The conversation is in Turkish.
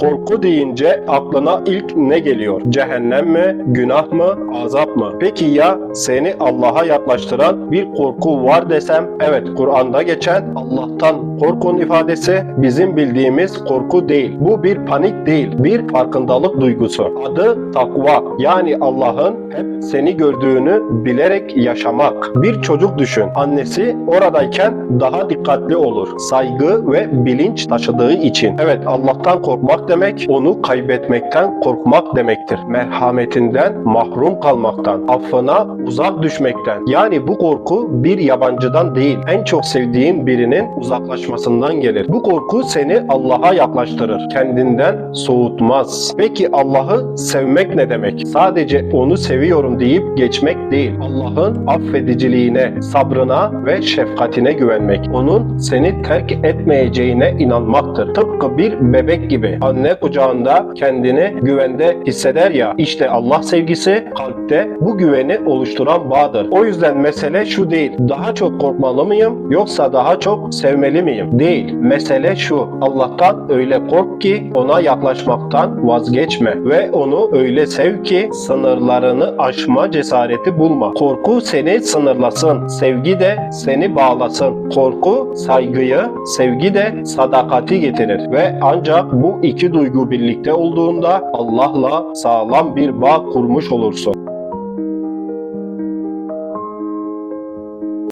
Korku deyince aklına ilk ne geliyor? Cehennem mi, günah mı, azap mı? Peki ya seni Allah'a yaklaştıran bir korku var desem? Evet, Kur'an'da geçen Allah'tan korkun ifadesi bizim bildiğimiz korku değil. Bu bir panik değil, bir farkındalık duygusu. Adı takva. Yani Allah'ın hep seni gördüğünü bilerek yaşamak. Bir çocuk düşün. Annesi oradayken daha dikkatli olur. Saygı ve bilinç taşıdığı için. Evet Allah'tan korkmak demek onu kaybetmekten korkmak demektir. Merhametinden mahrum kalmaktan, affına uzak düşmekten. Yani bu korku bir yabancıdan değil, en çok sevdiğin birinin uzaklaşmasından gelir. Bu korku seni Allah'a yaklaştırır. Kendinden soğutmaz. Peki Allah'ı sevmek ne demek? Sadece onu seviyorum deyip geçmek değil. Allah'ın affediciliğine, sabrına ve şefkatine güvenmek. Onun seni terk etmeyeceğine inanmaktır. Tıpkı bir bebek gibi anne kucağında kendini güvende hisseder ya işte Allah sevgisi kalpte bu güveni oluşturan bağdır. O yüzden mesele şu değil. Daha çok korkmalı mıyım yoksa daha çok sevmeli miyim? Değil. Mesele şu. Allah'tan öyle kork ki ona yaklaşmaktan vazgeçme ve onu öyle sev ki sınırlarını aşma cesareti bulma. Korku seni sınırlasın. Sevgi de seni bağlasın. Korku saygıyı, sevgi de sadakati getirir ve ancak bu iki duygu birlikte olduğunda Allah'la sağlam bir bağ kurmuş olursun.